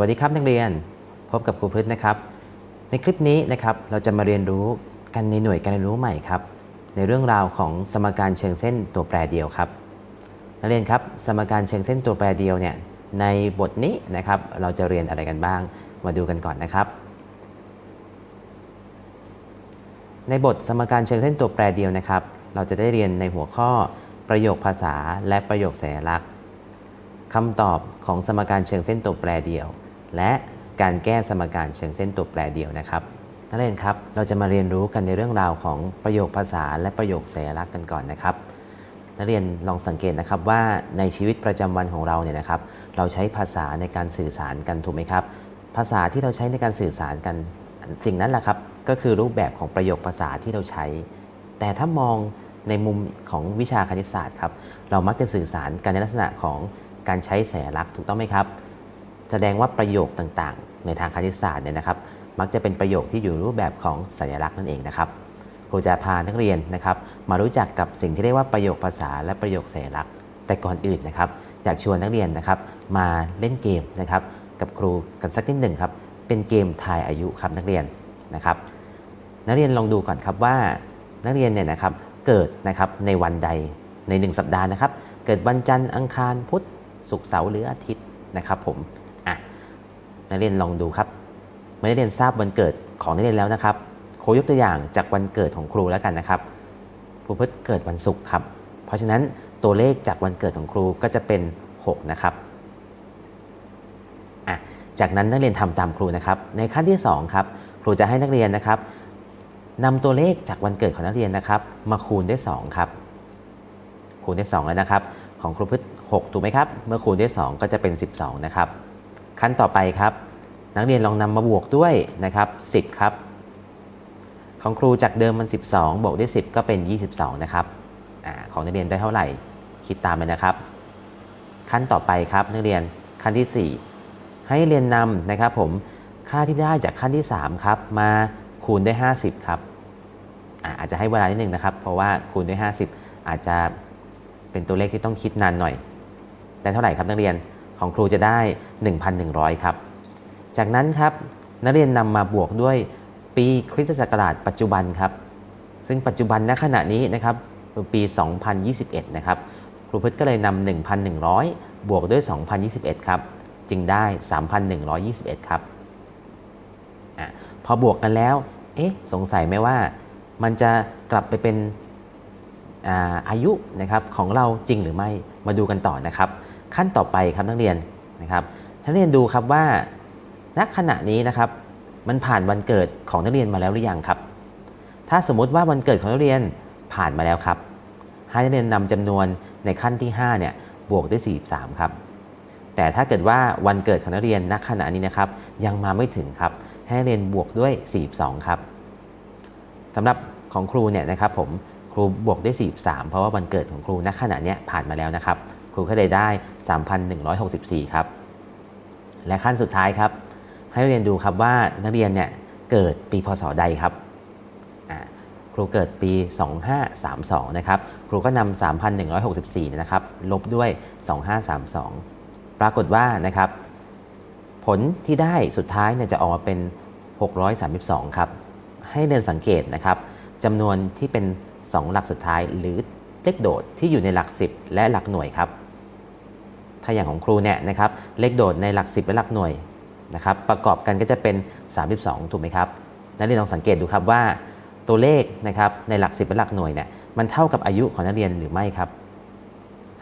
วัสดีครับนักเรียน พบกับครูพฤษนะครับ ในคลิปนี้นะครับเราจะมาเรียนรู้กันในหน่วยการเรียนรู้ใหม่ครับ ในเรื่องราวของสมการเชิงเส้นตัวแปรเดียวครับ นักเรียนครับสมการเชิงเส้นตัวแปรเดียวเนี่ยในบทนี้นะครับเราจะเรียนอะไรกันบ้าง มาดูกันก่อนนะครับ ในบทสมการเชิงเส้นตัวแปรเดียวนะครับ เราจะได้เรียนในหัวข้อประโยคภาษาและประโยคสัญลักษณ์คำตอบของสมการเชิงเส้นตัวแปรเดียว และการแก้สมการเชิงเส้นตัวแปรเดียวนะครับนักเรียนครับ เราจะมาเรียนรู้กันในเรื่องราวของประโยคภาษาและประโยคสัญลักษณ์กันก่อนนะครับ นักเรียนลองสังเกตนะครับว่าในชีวิตประจำวันของเราเนี่ยนะครับ เราใช้ภาษาในการสื่อสารกันถูกไหมครับ ภาษาที่เราใช้ในการสื่อสารกัน สิ่งนั้นแหละครับ ก็คือรูปแบบของประโยคภาษาที่เราใช้ แต่ถ้ามองในมุมของวิชาคณิตศาสตร์ครับ เรามักจะสื่อสารกันในลักษณะของการใช้สัญลักษณ์ถูกต้องไหมครับ แสดงว่าประโยคต่างๆ ในทางคณิตศาสตร์เนี่ยนะครับ มักจะเป็นประโยคที่อยู่รูปแบบของสัญลักษณ์นั่นเองนะครับครูจะพานักเรียนนะครับ มารู้จักกับสิ่งที่เรียกว่าประโยคภาษาและประโยคสัญลักษณ์ แต่ก่อนอื่นนะครับอยากชวนนักเรียนนะครับ มาเล่นเกมนะครับ กับครูกันสักนิดหนึ่งครับเป็นเกมทายอายุครับนักเรียนนะครับ นักเรียนลองดูก่อนครับว่านักเรียนเนี่ยนะครับเกิดนะครับในวันใดใน 1 สัปดาห์นะครับ เกิดวันจันทร์อังคารพุธศุกร์เสาร์หรืออาทิตย์นะครับผม นักเรียนลองดูครับเมื่อนักเรียนทราบวันเกิดของนักเรียนแล้วนะครับครูยกตัวอย่างจากวันเกิดของครูแล้วกันนะครับครูพฤษเกิดวันศุกร์ครับ เพราะฉะนั้นตัวเลขจากวันเกิดของครูก็จะเป็น 6 นะครับอะจากนั้นนักเรียนทำตามครูนะครับ ในขั้นที่2ครับครูจะให้นักเรียนนะครับนำตัวเลขจากวันเกิดของนักเรียนนะครับ มาคูณด้วย2ครับคูณด้วย2แล้วนะครับ ของครูพฤษ6ถูกไหมครับ เมื่อคูณด้วย2ก็จะเป็น 12 นะครับ ขั้นต่อไปครับ นักเรียนลองนำมาบวกด้วยนะครับ 10 ครับ ของครูจากเดิมมัน 12 บวกด้วย 10 ก็เป็น 22 นะครับอของนักเรียนได้เท่าไหร่ คิดตามไปนะครับ ขั้นต่อไปครับนักเรียนขั้นที่ 4 ให้เรียนนำนะครับผมค่าที่ได้จากขั้นที่ 3 ครับ มาคูณด้วย50 ครับอาอาจจะให้เวลานิดนึงนะครับ เพราะว่าคูณด้วย 50 อาจจะเป็นตัวเลขที่ต้องคิดนานหน่อย ได้เท่าไหร่ครับนักเรียน ของครูจะได้ 1,100 ครับ จากนั้นครับนักเรียนนำมาบวกด้วยปีคริสตศักราชปัจจุบันครับ ซึ่งปัจจุบันณขณะนี้นะครับปี 2021 นะครับ ครูพฤษก็เลยนำ1,100 บวกด้วย 2021 ครับ จึงได้ 3,121 ครับอพอบวกกันแล้ว เอ๊ะ สงสัยไหมว่า มันจะกลับไปเป็นอาอายุนะครับของเราจริงหรือไม่ มาดูกันต่อนะครับ ขั้นต่อไปครับนักเรียนนะครับนักเรียนดูครับว่าณขณะนี้นะครับ มันผ่านวันเกิดของนักเรียนมาแล้วหรือยังครับ ถ้าสมมติว่าวันเกิดของนักเรียนผ่านมาแล้วครับ ให้นักเรียนนำจำนวนในขั้นที่5เนี่ยบวกด้วย43 ครับ แต่ถ้าเกิดว่าวันเกิดของนักเรียนณขณะนี้นะครับ ยังมาไม่ถึงครับ ให้นักเรียนบวกด้วย 42 ครับสำหรับของครูเนี่ยนะครับผมครูบวกด้วย43 เพราะว่าวันเกิดของครูณขณะนี้ผ่านมาแล้วนะครับ ครูก็เลยได้ 3,164 ครับ และขั้นสุดท้ายครับ ให้นักเรียนดูครับว่านักเรียนเนี่ยเกิดปีพศใดครับครูเกิดปี 2532 นะครับ ครูก็นำ 3,164 นะครับ ลบด้วย 2532 ปรากฏว่านะครับ ผลที่ได้สุดท้ายเนี่ยจะออกมาเป็น 632 ครับ ให้เรียนสังเกตนะครับจำนวนที่เป็น 2 หลักสุดท้ายหรือเลขโดดที่อยู่ในหลัก 10 และหลักหน่วยครับ ถ้าอย่างของครูเนี่ยนะครับเลขโดดในหลัก 10 และหลักหน่วยนะครับประกอบกันก็จะเป็น 32 ถูกไหมครับนักเรียนลองสังเกตดูครับว่าตัวเลขนะครับในหลัก 10และหลักหน่วยเนี่ยมันเท่ากับอายุของนักเรียนหรือไม่ครับ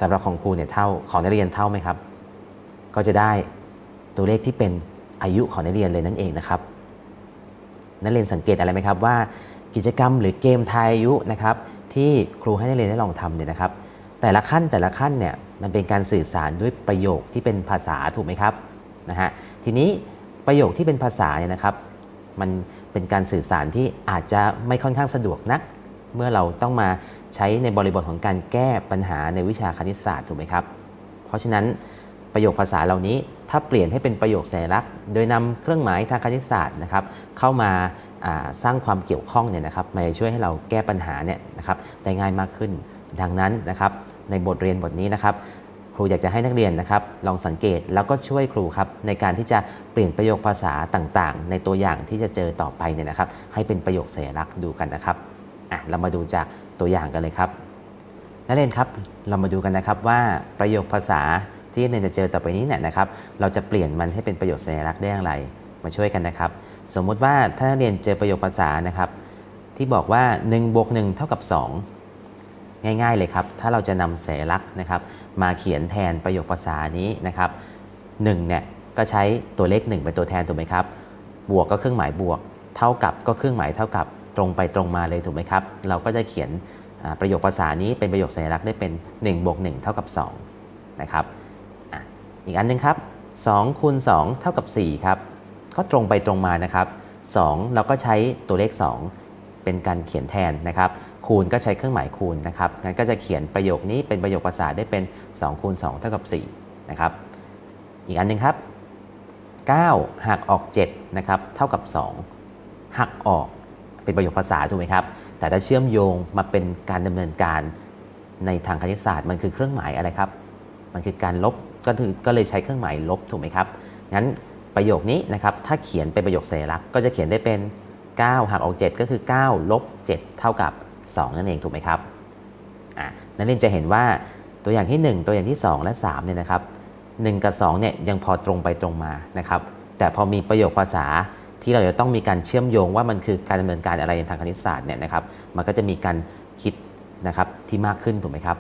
สำหรับของครูเนี่ยเท่าของนักเรียนเท่าไหมครับ ก็จะได้ตัวเลขที่เป็นอายุของนักเรียนเลยนั่นเองนะครับนักเรียนสังเกตอะไรไหมครับว่ากิจกรรมหรือเกมทายอายุนะครับที่ครูให้นักเรียนได้ลองทำเนี่ยนะครับ แต่ละขั้นแต่ละขั้นเนี่ยมันเป็นการสื่อสารด้วยประโยคที่เป็นภาษาถูกไหมครับนะฮะทีนี้ประโยคที่เป็นภาษาเนี่ยนะครับ มันเป็นการสื่อสารที่อาจจะไม่ค่อนข้างสะดวกนัก เมื่อเราต้องมาใช้ในบริบทของการแก้ปัญหาในวิชาคณิตศาสตร์ถูกไหมครับ เพราะฉะนั้นประโยคภาษาเหล่านี้ถ้าเปลี่ยนให้เป็นประโยคสัญลักษณ์ โดยนำเครื่องหมายทางคณิตศาสตร์นะครับ เข้ามาสร้างความเกี่ยวข้องเนี่ยนะครับมาช่วยให้เราแก้ปัญหาเนี่ยนะครับได้ง่ายมากขึ้น ดังนั้นนะครับ ในบทเรียนบทนี้นะครับ ครูอยากจะให้นักเรียนนะครับ ลองสังเกตแล้วก็ช่วยครูครับในการที่จะเปลี่ยนประโยคภาษาต่างๆ ในตัวอย่างที่จะเจอต่อไปเนี่ยนะครับ ให้เป็นประโยคสัญลักษณ์ดูกันนะครับอะเรามาดูจากตัวอย่างกันเลยครับนักเรียนครับเรามาดูกันนะครับว่าประโยคภาษาที่นักเรียนจะเจอต่อไปนี้เนี่ยนะครับ เราจะเปลี่ยนมันให้เป็นประโยคสัญลักษณ์ได้อย่างไร มาช่วยกันนะครับ สมมุติว่าถ้านักเรียนเจอประโยคภาษานะครับ ที่บอกว่า1บวก1เท่ากับ2 ง่าย ๆ เลยครับ ถ้าเราจะนำสัญลักษณ์นะครับ มาเขียนแทนประโยคภาษานี้นะครับ1เนี่ยก็ใช้ตัวเลข 1 เป็นตัวแทนถูกไหมครับ บวกก็เครื่องหมายบวก เท่ากับก็เครื่องหมายเท่ากับตรงไปตรงมาเลยถูกไหมครับ เราก็จะเขียนประโยคภาษานี้เป็นประโยคสัญลักษณ์ได้เป็น1บวก1เท่ากับ2นะครับออีกอันหนึงครับ2คูณ2เท่ากับ4ครับ ก็ตรงไปตรงมานะครับ2เราก็ใช้ตัวเลข 2 เป็นการเขียนแทนนะครับ คูณก็ใช้เครื่องหมายคูณนะครับงั้นก็จะเขียนประโยคนี้เป็นประโยคภาษาได้เป็น2คูณ2เท่ากับ4นะครับอีกอันหนึงครับ 9หักออก7นะครับเท่ากับ 2หักออกเป็นประโยคภาษาถูกไหมครับแต่ถ้าเชื่อมโยงมาเป็นการดำเนินการในทางคณิตศาสตร์มันคือเครื่องหมายอะไรครับ มันคือการลบก็คือก็เลยใช้เครื่องหมายลบถูกไหมครับงั้นประโยคนี้นะครับถ้าเขียนเป็นประโยคสัญลักษณ์ก็จะเขียนได้เป็น 9หักออก 7 ก็คือ 9 ลบ 7 เท่ากับ 2 นั่นเองถูกไหมครับอะนักเรียนจะเห็นว่าตัวอย่างที่ 1 ตัวอย่างที่ 2 และ3เนี่ยนะครับ1กับ2เนี่ยยังพอตรงไปตรงมานะครับแต่พอมีประโยคภาษาที่เราจะต้องมีการเชื่อมโยงว่ามันคือการดำเนินการอะไรในทางคณิตศาสตร์เนี่ยนะครับมันก็จะมีการคิดนะครับที่มากขึ้นถูกไหมครับ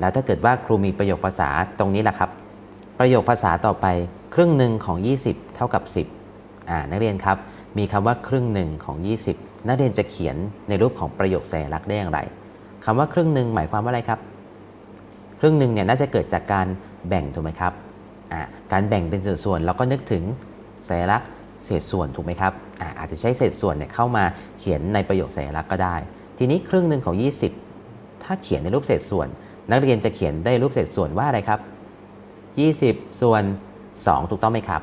แล้วถ้าเกิดว่าครูมีประโยคภาษาตรงนี้แหละครับ ประโยคภาษาต่อไปครึ่งหนึ่งของ 20 เท่ากับ 10อ่านักเรียนครับมีคำว่าครึ่งหนึ่งของ 20 นักเรียนจะเขียนในรูปของประโยคสัญลักษณ์ได้อย่างไรคำว่าครึ่งหนึ่งหมายความว่าอะไรครับ ครึ่งหนึ่งเนี่ยน่าจะเกิดจากการแบ่งถูกไหมครับการแบ่งเป็นส่วนๆเราก็นึกถึงสัญลักษณ์เศษส่วนถูกไหมครับอาอาจจะใช้เศษส่วนเนี่ยเข้ามาเขียนในประโยคสัญลักษณ์ก็ได้ ทีนี้ครึ่งหนึ่งของ 20 ถ้าเขียนในรูปเศษส่วน นักเรียนจะเขียนได้รูปเศษส่วนว่าอะไรครับ 20 ส่วน 2 ถูกต้องไหมครับ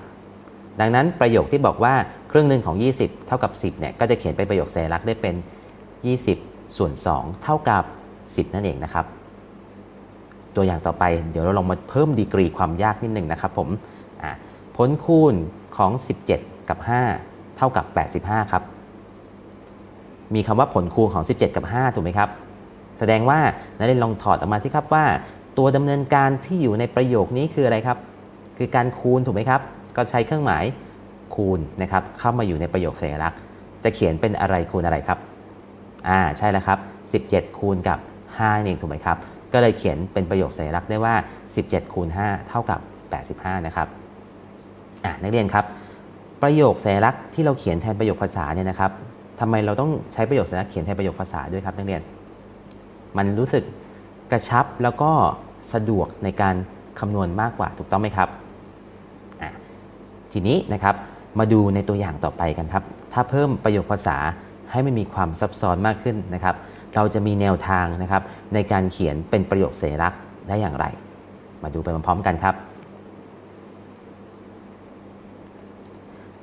ดังนั้นประโยคที่บอกว่าครึ่งหนึ่งของ 20 เท่ากับ 10เนี่ยก็จะเขียนเป็นประโยคสัญลักษณ์ได้เป็น 20 ส่วน 2 เท่ากับ 10 นั่นเองนะครับ ตัวอย่างต่อไปเดี๋ยวเราลองมาเพิ่มดีกรีความยากนิดหนึ่งนะครับผมผลคูณของ 17 กับ 5 เท่ากับ 85 ครับ มีคำว่าผลคูณของ 17 กับ 5 ถูกไหมครับ แสดงว่านักเรียนลองถอดออกมาที่ครับว่า ตัวดำเนินการที่อยู่ในประโยคนี้คืออะไรครับ คือการคูณถูกไหมครับ ก็ใช้เครื่องหมายคูณนะครับเข้ามาอยู่ในประโยคสัญลักษณ์ จะเขียนเป็นอะไรคูณอะไรครับอ่าใช่แล้วครับ 17 คูณกับ5นี่เองถูกไหมครับ ก็เลยเขียนเป็นประโยคสัญลักษณ์ได้ว่า 17 คูณ 5 เท่ากับ 85 นะครับอะนักเรียนครับ ประโยคสัญลักษณ์ที่เราเขียนแทนประโยคภาษาเนี่ยนะครับทำไมเราต้องใช้ประโยคสัญลักษณ์เขียนแทนประโยคภาษาด้วยครับนักเรียน มันรู้สึกกระชับแล้วก็สะดวกในการคำนวณมากกว่าถูกต้องไหมครับ ทีนี้นะครับมาดูในตัวอย่างต่อไปกันครับ ถ้าเพิ่มประโยคภาษาให้มันมีความซับซ้อนมากขึ้นนะครับ เราจะมีแนวทางนะครับในการเขียนเป็นประโยคเสัญลักษ์ได้อย่างไร มาดูไปพร้อมๆกันครับ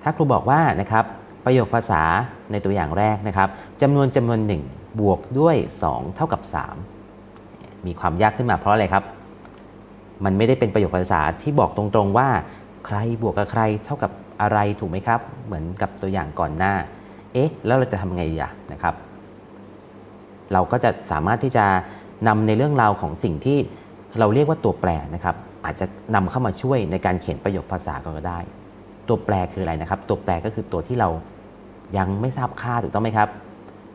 ถ้าครูบอกว่านะครับประโยคภาษาในตัวอย่างแรกนะครับจำนวนจำนวน 1 บวกด้วย 2 เท่ากับ 3 มีความยากขึ้นมาเพราะอะไรครับ มันไม่ได้เป็นประโยคภาษาที่บอกตรงๆว่า ใครบวกกับใครเท่ากับอะไรถูกไหมครับ เหมือนกับตัวอย่างก่อนหน้า เอ๊ะ แล้วเราจะทำไงดีอะนะครับ เราก็จะสามารถที่จะนำในเรื่องราวของสิ่งที่เราเรียกว่าตัวแปรนะครับ อาจจะนำเข้ามาช่วยในการเขียนประโยคภาษาก็ได้ ตัวแปรคืออะไรนะครับ ตัวแปรก็คือตัวที่เรายังไม่ทราบค่าถูกต้องไหมครับ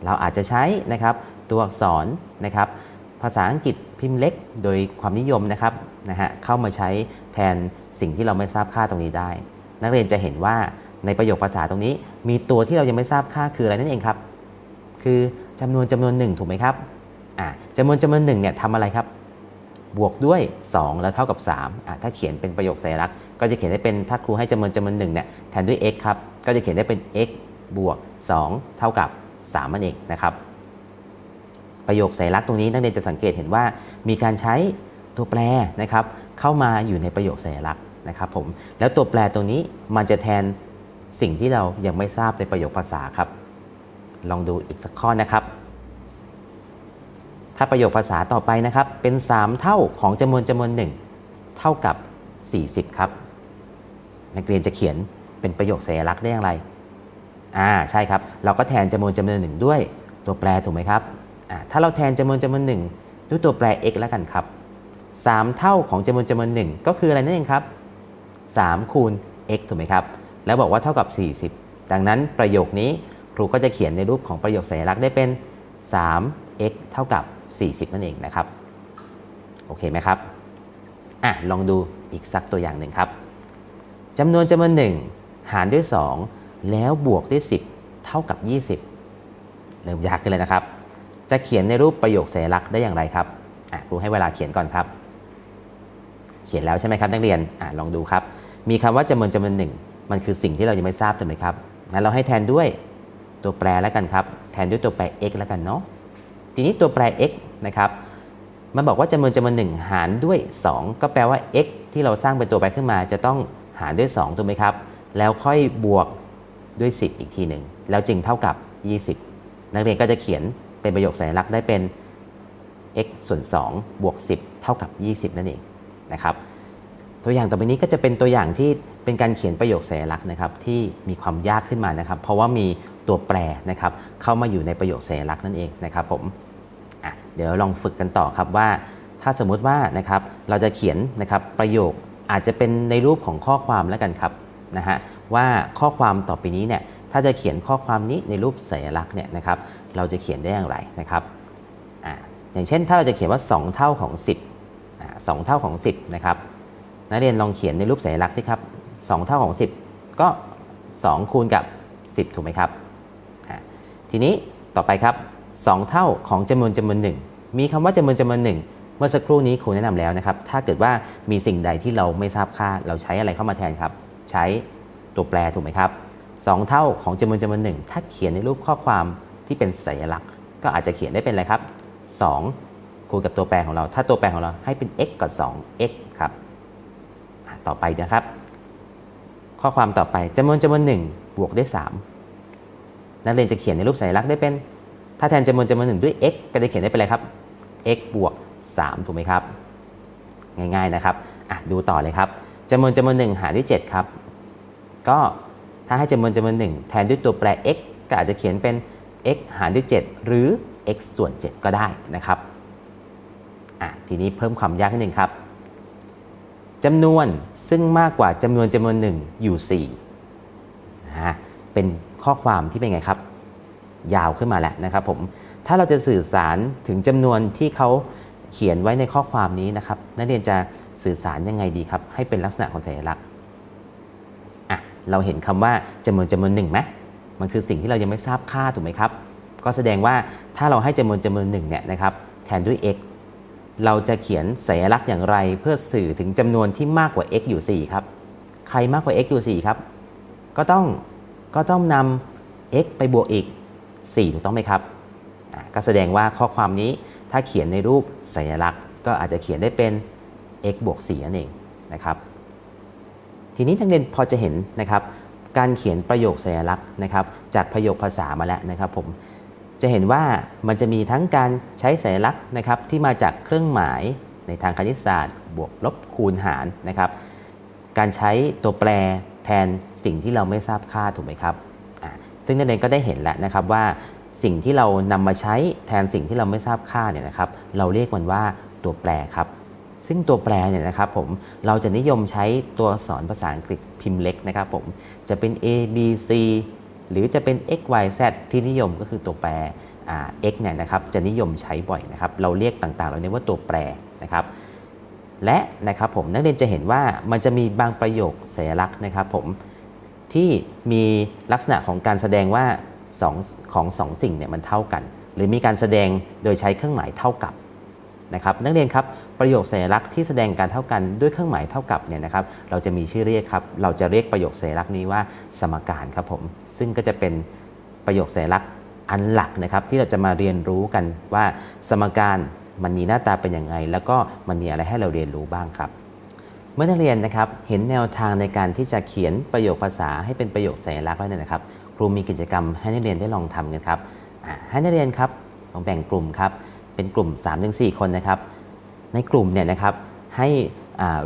เราอาจจะใช้นะครับ ตัวอักษรนะครับ ภาษาอังกฤษพิมพ์เล็ก โดยความนิยมนะครับนะฮะเข้ามาใช้แทน สิ่งที่เราไม่ทราบค่าตรงนี้ได้ นักเรียนจะเห็นว่าในประโยคภาษาตรงนี้ มีตัวที่เรายังไม่ทราบค่าคืออะไรนั่นเองครับ คือจำนวนจำนวนหนึ่งถูกไหมครับอ่าจำนวนจำนวนหนึ่งเนี่ยทำอะไรครับ บวกด้วย 2 แล้วเท่ากับ3อ่าถ้าเขียนเป็นประโยคสัญลักษณ์ก็จะเขียนได้เป็นถ้าครูให้จำนวนจำนวนหนึ่งเนี่ยแทนด้วย x ครับก็จะเขียนได้เป็น x บวก 2 เท่ากับ 3 นั่นเองนะครับ ประโยคสัญลักษณ์ตรงนี้นักเรียนจะสังเกตเห็นว่ามีการใช้ตัวแปรนะครับเข้ามาอยู่ในประโยคสัญลักษณ์ นะครับผมแล้วตัวแปรตรงนี้มันจะแทนสิ่งที่เรายังไม่ทราบในประโยคภาษาครับ ลองดูอีกสักข้อนะครับ ถ้าประโยคภาษาต่อไปนะครับ เป็น 3 เท่าของจำนวนจำนวนหนึ่งเท่ากับ 40 ครับ นักเรียนจะเขียนเป็นประโยคสัญลักษณ์ได้อย่างไรอ่าใช่ครับ เราก็แทนจำนวนจำนวนหนึ่งด้วยตัวแปรถูกไหมครับอ่าถ้าเราแทนจำนวนจำนวนหนึ่งด้วยตัวแปร x แล้วกันครับ3 เท่าของจำนวนจำนวนหนึ่งก็คืออะไรนั่นเองครับ 3 คูณ x ถูกไหมครับ แล้วบอกว่าเท่ากับ 40 ดังนั้นประโยคนี้ครูก็จะเขียนในรูปของประโยคสัญลักษณ์ได้เป็น 3x เท่ากับ 40 นั่นเองนะครับ โอเคไหมครับอะลองดูอีกสักตัวอย่างหนึ่งครับจำนวนจำนวนหนึ่งหารด้วย 2 แล้วบวกด้วย 10 เท่ากับ 20 เริ่มยากขึ้นเลยนะครับ จะเขียนในรูปประโยคสัญลักษณ์ได้อย่างไรครับอะครูให้เวลาเขียนก่อนครับ เขียนแล้วใช่ไหมครับนักเรียนอะลองดูครับ มีคำว่าจำนวนจำนวนหนึ่งมันคือสิ่งที่เรายังไม่ทราบถูกไหมครับงั้นเราให้แทนด้วยตัวแปรแล้วกันครับ แทนด้วยตัวแปร x แล้วกันเนาะทีนี้ตัวแปร x นะครับมันบอกว่าจำนวนจำนวนหนึ่งหารด้วย 2 ก็แปลว่า x ที่เราสร้างเป็นตัวแปรขึ้นมา จะต้องหารด้วย2ถูกไหมครับ แล้วค่อยบวกด้วย 10 อีกทีหนึ่งแล้วจึงเท่ากับ 20 นักเรียนก็จะเขียนเป็นประโยคสัญลักษณ์ได้เป็น x ส่วน 2 บวก 10 เท่ากับ 20 นั่นเองนะครับ ตัวอย่างต่อไปนี้ก็จะเป็นตัวอย่างที่เป็นการเขียนประโยคสัญลักษณ์นะครับที่มีความยากขึ้นมานะครับ เพราะว่ามีตัวแปรนะครับเข้ามาอยู่ในประโยคสัญลักษณ์นั่นเองนะครับผมเดี๋ยวลองฝึกกันต่อครับว่า ถ้าสมมุติว่านะครับเราจะเขียนนะครับประโยคอาจจะเป็นในรูปของข้อความแล้วกันครับนะฮะว่าข้อความต่อไปนี้เนี่ยถ้าจะเขียนข้อความนี้ในรูปสัญลักษณ์เนี่ยนะครับเราจะเขียนได้อย่างไรนะครับออย่างเช่นถ้าเราจะเขียนว่า 2 เท่าของ 10อ่าสองเท่าของ 10นะครับ นักเรียนลองเขียนในรูปสัญลักษณ์สิครับ2เท่าของ 10 ก็ 2 คูณกับ 10 ถูกไหมครับ ทีนี้ต่อไปครับ 2 เท่าของจำนวนจำนวนหนึ่งมีคำว่าจำนวนจำนวนหนึ่งเมื่อสักครู่นี้ครูแนะนำแล้วนะครับ ถ้าเกิดว่ามีสิ่งใดที่เราไม่ทราบค่า เราใช้อะไรเข้ามาแทนครับ ใช้ตัวแปรถูกไหมครับ 2 เท่าของจำนวนจำนวนหนึ่งถ้าเขียนในรูปข้อความที่เป็นสัญลักษณ์ ก็อาจจะเขียนได้เป็นอะไรครับ 2 คูณกับตัวแปรของเรา ถ้าตัวแปรของเราให้เป็น x กับ 2x ครับ ต่อไปนะครับ ข้อความต่อไปจำนวนจำนวนหนึ่งบวกด้วย3นักเรียนจะเขียนในรูปสัญลักษณ์ได้เป็น ถ้าแทนจำนวนจำนวนหนึ่งด้วย x ก็จะเขียนได้เป็นอะไรครับ x บวก 3 ถูกไหมครับ ง่ายๆนะครับอะดูต่อเลยครับจำนวนจำนวนหนึ่งหารด้วย 7 ครับ ก็ถ้าให้จำนวนจำนวนหนึ่งแทนด้วยตัวแปร x ก็อาจจะเขียนเป็น x หารด้วย 7 หรือ x ส่วน 7 ก็ได้นะครับอะทีนี้เพิ่มความยากนิดหนึ่งครับ จำนวนซึ่งมากกว่าจำนวนจำนวนหนึ่งอยู่4นะฮะเป็นข้อความที่เป็นไงครับ ยาวขึ้นมาแล้วนะครับผมถ้าเราจะสื่อสารถึงจำนวนที่เขาเขียนไว้ในข้อความนี้นะครับนักเรียนจะสื่อสารยังไงดีครับ ให้เป็นลักษณะของสัญลักษณ์อะเราเห็นคำว่าจำนวนจำนวนหนึ่งไหมมันคือสิ่งที่เรายังไม่ทราบค่าถูกไหมครับ ก็แสดงว่าถ้าเราให้จำนวนจำนวนหนึ่งเนี่ยนะครับแทนด้วย x เราจะเขียนสัญลักษณ์อย่างไรเพื่อสื่อถึงจำนวนที่มากกว่า x อยู่ 4 ครับ ใครมากกว่า x อยู่ 4 ครับ ก็ต้องก็ต้องนำ x ไปบวกอีก 4 ถูกต้องไหมครับ ก็แสดงว่าข้อความนี้ถ้าเขียนในรูปสัญลักษณ์ ก็อาจจะเขียนได้เป็น x บวก4นั่นเองนะครับ ทีนี้นักเรียนพอจะเห็นนะครับ การเขียนประโยคสัญลักษณ์นะครับ จากประโยคภาษามาแล้วนะครับผม จะเห็นว่ามันจะมีทั้งการใช้สัญลักษณ์นะครับที่มาจากเครื่องหมายในทางคณิตศาสตร์ บวกลบคูณหารนะครับ การใช้ตัวแปรแทนสิ่งที่เราไม่ทราบค่าถูกไหมครับ ซึ่งนักเรียนก็ได้เห็นแล้วนะครับว่าสิ่งที่เรานำมาใช้แทนสิ่งที่เราไม่ทราบค่าเนี่ยนะครับ เราเรียกมันว่าตัวแปรครับ ซึ่งตัวแปรเนี่ยนะครับผมเราจะนิยมใช้ตัวอักษรภาษาอังกฤษพิมพ์เล็กนะครับผมจะเป็น A B C หรือจะเป็น x y z ที่นิยมก็คือตัวแปร x เนี่ยนะครับจะนิยมใช้บ่อยนะครับเราเรียกต่างๆ เราเรียกว่าตัวแปรนะครับและนะครับผมนักเรียนจะเห็นว่ามันจะมีบางประโยคสัญลักษณ์นะครับผมที่มีลักษณะของการแสดงว่าสองของสองสิ่งเนี่ยมันเท่ากัน หรือมีการแสดงโดยใช้เครื่องหมายเท่ากับ นะครับนักเรียนครับประโยคสัญลักษณ์ที่แสดงการเท่ากันด้วยเครื่องหมายเท่ากับเนี่ยนะครับเราจะมีชื่อเรียกครับเราจะเรียกประโยคสัญลักษณ์นี้ว่าสมการครับผมซึ่งก็จะเป็นประโยคสัญลักษณ์อันหลักนะครับที่เราจะมาเรียนรู้กันว่าสมการมันมีหน้าตาเป็นอย่างไรแล้วก็มันมีอะไรให้เราเรียนรู้บ้างครับ เมื่อนักเรียนนะครับเห็นแนวทางในการที่จะเขียนประโยคภาษาให้เป็นประโยคสัญลักษณ์แล้วเนี่ยนะครับ ครูมีกิจกรรมให้นักเรียนได้ลองทำกันครับให้นักเรียนครับลองแบ่งกลุ่มครับ เป็นกลุ่ม 3-4 คนนะครับ ในกลุ่มเนี่ยนะครับให้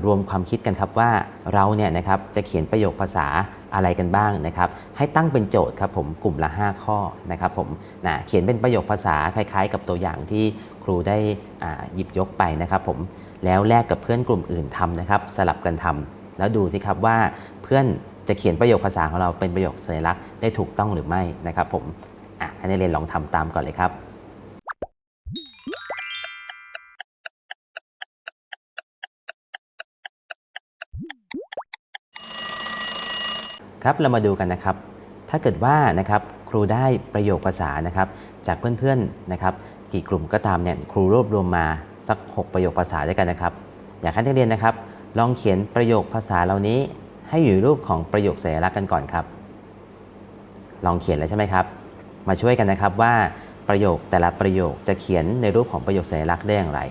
รวมความคิดกันครับว่าเราเนี่ยนะครับจะเขียนประโยคภาษาอะไรกันบ้างนะครับ ให้ตั้งเป็นโจทย์ครับผมกลุ่มละ 5 ข้อนะครับผมนะเขียนเป็นประโยคภาษาคล้าย ๆ กับตัวอย่างที่ครูได้หยิบยกไปนะครับผมแล้วแลกกับเพื่อนกลุ่มอื่นทำนะครับสลับกันทำแล้วดูสิครับว่าเพื่อนจะเขียนประโยคภาษาของเราเป็นประโยคสัญลักษณ์ได้ถูกต้องหรือไม่นะครับผมให้นักเรียนลองทำตามก่อนเลยครับ ครับเรามาดูกันนะครับ ถ้าเกิดว่านะครับครูได้ประโยคภาษานะครับ จากเพื่อนๆนะครับ กี่กลุ่มก็ตามเนี่ยครูรวบรวมมาสัก 6 ประโยคภาษาด้วยกันนะครับ อยากให้นักเรียนนะครับ ลองเขียนประโยคภาษาเหล่านี้ ให้อยู่รูปของประโยคสัญลักษณ์กันก่อนครับ ลองเขียนแล้วใช่ไหมครับ มาช่วยกันนะครับว่าประโยคแต่ละประโยคจะเขียนในรูปของประโยคสัญลักษณ์ได้อย่างไร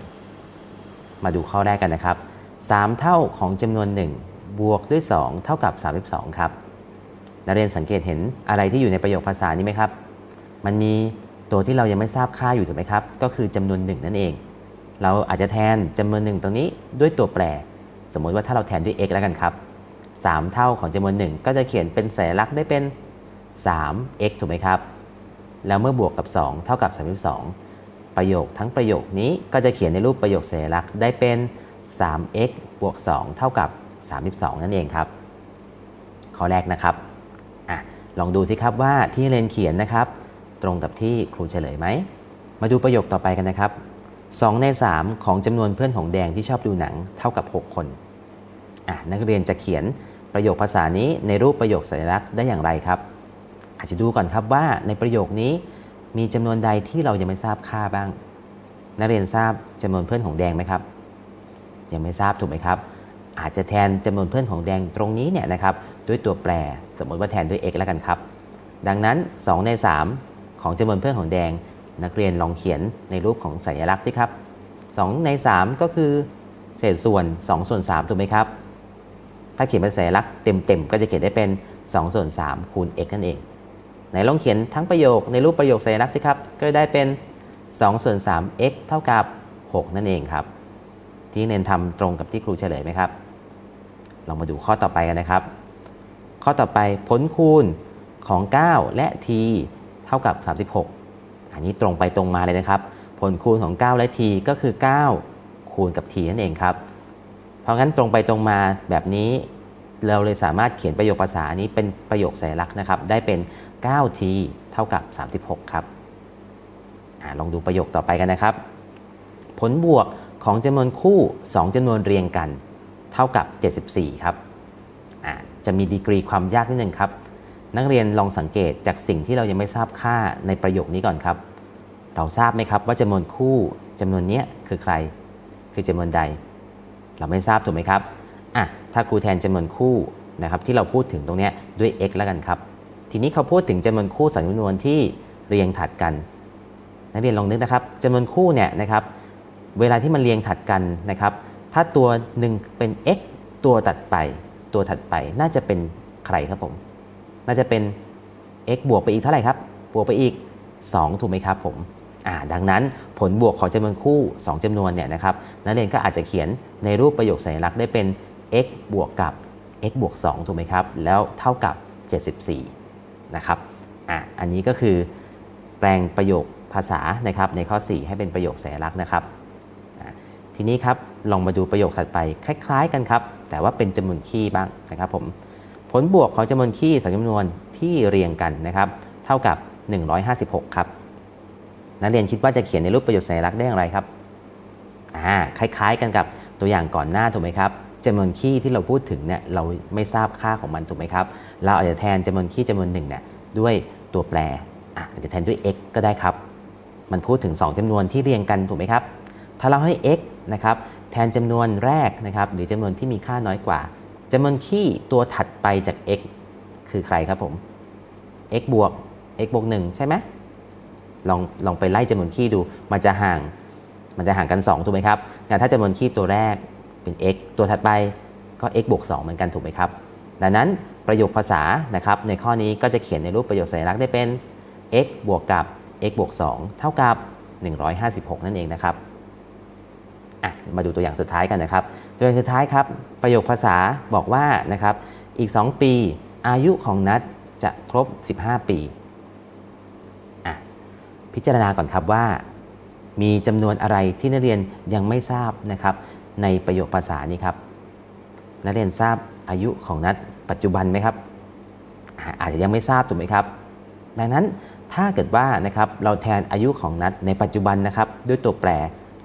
มาดูข้อแรกกันนะครับ 3 เท่าของจำนวน 1 บวกด้วย 2 เท่ากับ 32 ครับ นักเรียนสังเกตเห็นอะไรที่อยู่ในประโยคภาษานี้ไหมครับ มันมีตัวที่เรายังไม่ทราบค่าอยู่ถูกไหมครับ ก็คือจำนวนหนึ่งนั่นเอง เราอาจจะแทนจำนวนหนึ่งตรงนี้ด้วยตัวแปร สมมติว่าถ้าเราแทนด้วย x แล้วกันครับ 3 เท่าของจำนวนหนึ่งก็จะเขียนเป็นสัญลักษณ์ได้เป็น 3x ถูกไหมครับ แล้วเมื่อบวกกับ 2 เท่ากับ 32 ประโยคทั้งประโยคนี้ก็จะเขียนในรูปประโยคสัญลักษณ์ได้เป็น 3x บวก 2 เท่ากับ 32 นั่นเองครับ ข้อแรกนะครับ ลองดูสิครับว่าที่เรนเขียนนะครับ ตรงกับที่ครูเฉลยไหม มาดูประโยคต่อไปกันนะครับ 2 ใน 3 ของจำนวนเพื่อนของแดงที่ชอบดูหนังเท่ากับ 6 คนอะนักเรียนจะเขียนประโยคภาษานี้ในรูปประโยคสัญลักษณ์ได้อย่างไรครับ อาจจะดูก่อนครับว่าในประโยคนี้มีจำนวนใดที่เรายังไม่ทราบค่าบ้าง นักเรียนทราบจำนวนเพื่อนของแดงไหมครับ ยังไม่ทราบถูกไหมครับ อาจจะแทนจำนวนเพื่อนของแดงตรงนี้เนี่ยนะครับ ด้วยตัวแปร สมมติว่าแทนด้วย x แล้วกันครับ ดังนั้น 2 ใน 3 ของจำนวนเพื่อนของแดง นักเรียนลองเขียนในรูปของสัญลักษณ์สิครับ 2 ใน 3 ก็คือเศษส่วน 2 ส่วน 3 ถูกไหมครับ ถ้าเขียนเป็นสัญลักษณ์เต็มๆ ก็จะเขียนได้เป็น 2 ส่วน 3 คูณ x นั่นเอง ไหนลองเขียนทั้งประโยคในรูปประโยคสัญลักษณ์สิครับ ก็ได้เป็น 2 ส่วน 3 x เท่ากับ 6 นั่นเองครับ ที่เน้นทำตรงกับที่ครูเฉลยไหมครับ ลองมาดูข้อต่อไปกันนะครับ ข้อต่อไปผลคูณของ 9 และ t เท่ากับ 36 อันนี้ตรงไปตรงมาเลยนะครับ ผลคูณของ 9 และ t ก็คือ 9 คูณกับ t นั่นเองครับ เพราะงั้นตรงไปตรงมาแบบนี้เราเลยสามารถเขียนประโยคภาษานี้เป็นประโยคสัญลักษณ์นะครับ ได้เป็น 9t เท่ากับ 36 ครับอลองดูประโยคต่อไปกันนะครับ ผลบวกของจำนวนคู่ 2จำนวนเรียงกัน เท่ากับ 74 ครับอ่า จะมีดีกรีความยากนิดนึงครับ นักเรียนลองสังเกตจากสิ่งที่เรายังไม่ทราบค่าในประโยคนี้ก่อนครับ เราทราบไหมครับว่าจำนวนคู่จำนวนนี้คือใคร คือจำนวนใด เราไม่ทราบถูกไหมครับอะถ้าครูแทนจำนวนคู่นะครับที่เราพูดถึงตรงนี้ด้วย x แล้วกันครับ ทีนี้เขาพูดถึงจำนวนคู่สองจำนวนที่เรียงถัดกัน นักเรียนลองนึกนะครับจำนวนคู่เนี่ยนะครับเวลาที่มันเรียงถัดกันนะครับ ถ้าตัวหนึ่งเป็น x ตัวตัดไป ตัวถัดไปน่าจะเป็นใครครับผม น่าจะเป็น x บวกไปอีกเท่าไหร่ครับ บวกไปอีก 2 ถูกไหมครับผมอ่าดังนั้นผลบวกของจำนวนคู่ 2จำนวนเนี่ยนะครับนักเรียนก็อาจจะเขียนในรูปประโยคสัญลักษณ์ได้เป็น x บวกกับ x บวก 2 ถูกไหมครับ แล้วเท่ากับ 74 นะครับอะอันนี้ก็คือแปลงประโยคภาษานะครับในข้อ 4 ให้เป็นประโยคสัญลักษณ์นะครับ ทีนี้ครับลองมาดูประโยคถัดไปคล้าย ๆ กันครับ แต่ว่าเป็นจำนวนคี่บ้างนะครับผมผลบวกของจำนวนคี่สองจำนวนที่เรียงกันนะครับ เท่ากับ 156 ครับ นักเรียนคิดว่าจะเขียนในรูปประโยคสัญลักษณ์ได้อย่างไรครับอ่าคล้ายๆ กันกับตัวอย่างก่อนหน้าถูกไหมครับจำนวนคี่ที่เราพูดถึงเนี่ยเราไม่ทราบค่าของมันถูกไหมครับ เราอาจจะแทนจำนวนคี่จำนวนหนึ่งเนี่ยด้วยตัวแปรอ่าจจะแทนด้วย x ก็ได้ครับ มันพูดถึง 2จำนวนที่เรียงกันถูกไหมครับ ถ้าเราให้ x นะครับ แทนจำนวนแรกนะครับหรือจำนวนที่มีค่าน้อยกว่าจำนวนคี่ตัวถัดไปจาก x คือใครครับผม x บวก x บวก1ใช่ไหมลองลองไปไล่จำนวนคี่ดูมันจะห่าง มันจะห่างกัน 2 ถูกไหมครับงั้นถ้าจำนวนคี่ตัวแรกเป็น x ตัวถัดไปก็ x บวก2เหมือนกันถูกไหมครับ ดังนั้นประโยคภาษานะครับในข้อนี้ก็จะเขียนในรูปประโยคสัญลักษณ์ได้เป็น x บวกกับ x บวก2เท่ากับ 156 นั่นเองนะครับ อะมาดูตัวอย่างสุดท้ายกันนะครับ ตัวอย่างสุดท้ายครับ ประโยคภาษาบอกว่านะครับ อีก 2 ปีอายุของนัดจะครบ 15 ปีอะพิจารณาก่อนครับว่า มีจำนวนอะไรที่นักเรียนยังไม่ทราบนะครับ ในประโยคภาษานี้ครับ นักเรียนทราบอายุของนัดปัจจุบันไหมครับ อาจจะยังไม่ทราบถูกไหมครับ ดังนั้นถ้าเกิดว่านะครับเราแทนอายุของนัดในปัจจุบันนะครับ ด้วยตัวแปร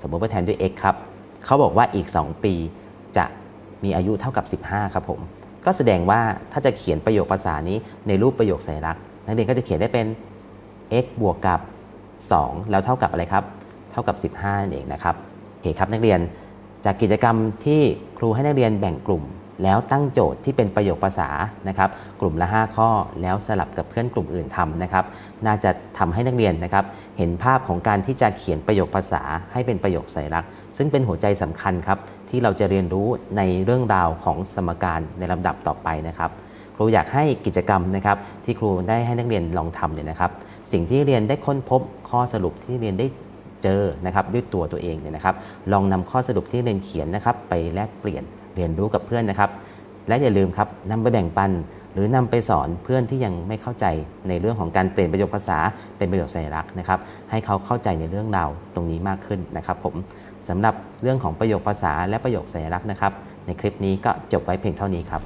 มมติว่าแทนด้วย x ครับเขาบอกว่าอีก 2 ปีจะมีอายุเท่ากับ 15 ครับผม ก็แสดงว่าถ้าจะเขียนประโยคภาษานี้ในรูปประโยคสัญลักษณ์นักเรียนก็จะเขียนได้เป็น x บวกกับ 2 แล้วเท่ากับอะไรครับ เท่ากับ 15นั่นเองนะครับโอเคครับนักเรียนจากกิจกรรมที่ครูให้นักเรียนแบ่งกลุ่ม แล้วตั้งโจทย์ที่เป็นประโยคภาษานะครับ กลุ่มละ 5 ข้อ แล้วสลับกับเพื่อนกลุ่มอื่นทำนะครับ น่าจะทำให้นักเรียนนะครับ เห็นภาพของการที่จะเขียนประโยคภาษาให้เป็นประโยคสัญลักษณ์ ซึ่งเป็นหัวใจสำคัญครับ ที่เราจะเรียนรู้ในเรื่องราวของสมการในลำดับต่อไปนะครับ ครูอยากให้กิจกรรมนะครับที่ครูได้ให้นักเรียนลองทำเนี่ยนะครับ สิ่งที่เรียนได้ค้นพบข้อสรุปที่เรียนได้เจอนะครับด้วยตัวตัวเองเนี่ยนะครับ ลองนำข้อสรุปที่เรียนเขียนนะครับ ไปแลกเปลี่ยน เรียนรู้กับเพื่อนนะครับ และอย่าลืมครับนำไปแบ่งปัน หรือนำไปสอนเพื่อนที่ยังไม่เข้าใจในเรื่องของการเปลี่ยนประโยคภาษาเป็นประโยคสัญลักษณ์นะครับ ให้เขาเข้าใจในเรื่องราวตรงนี้มากขึ้นนะครับผมสำหรับเรื่องของประโยคภาษาและประโยคสัญลักษณ์นะครับ ในคลิปนี้ก็จบไว้เพียงเท่านี้ครับ